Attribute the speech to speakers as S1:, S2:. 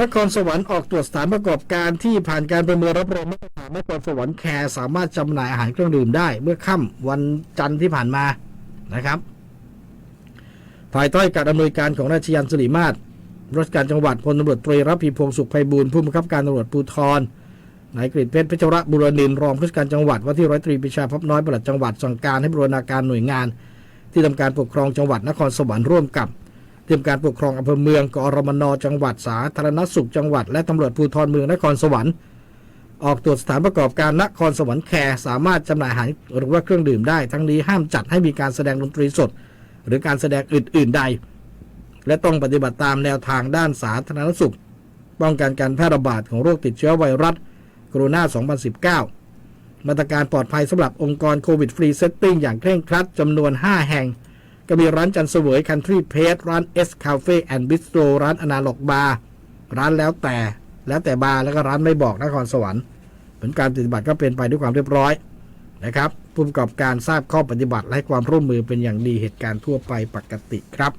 S1: นครสวรรค์ออกตรวจสถานประกอบการที่ผ่านการประเมินรับรองมาตรฐานนครสวรรค์แคร์สามารถจำหน่ายอาหารเครื่องดื่มได้ เมื่อค่ำวันจันทร์ที่ผ่านมานะครับ ภายใต้การอำนวยการของราชยันสิริมาศรัชการจังหวัดพลตำรวจตรีรับพีพงศ์สุขไพบูลผู้บังคับการตำรวจภูธรนายกฤษเพชรเพชรบุรณินรองผู้ราชการจังหวัดว่าที่ร้อยตรีปิชาพับน้อยปลัดจังหวัดสั่งการให้บรณาการหน่วยงาน ที่ทำการปกครองจังหวัดนครสวรรค์ร่วมกับ ที่ทำการปกครองอำเภอเมืองกอรมนจังหวัดสาธารณสุขจังหวัด และตำรวจภูธรเมืองนครสวรรค์ ออกตรวจสถานประกอบการนครสวรรค์แคร์สามารถจำหน่ายอาหารหรือว่าเครื่องดื่มได้ ทั้งนี้ห้ามจัดให้มีการแสดงดนตรีสด หรือการแสดงอื่น ๆ ใด และต้องปฏิบัติตามแนวทางด้านสาธารณสุข ป้องกันการแพร่ระบาดของโรคติดเชื้อไวรัสโคโรนา 2019 มาตรการปลอดภัยสำหรับองค์กรโควิดฟรีเซตติ้งอย่างเคร่งครัดจำนวน 5 แห่ง ก็มีร้านจันเสวยคันทรีเพจร้านเอสคาเฟ่แอนด์บิสโตรร้านอนาล็อกบาร์ร้านแล้วแต่แล้วแต่บาร์แล้วก็ร้านไม่บอกนครสวรรค์ผลการปฏิบัติก็เป็นไปด้วยความเรียบร้อยนะครับผู้ประกอบการทราบข้อปฏิบัติและให้ความร่วมมือเป็นอย่างดีเหตุการณ์ทั่วไปปกติครับ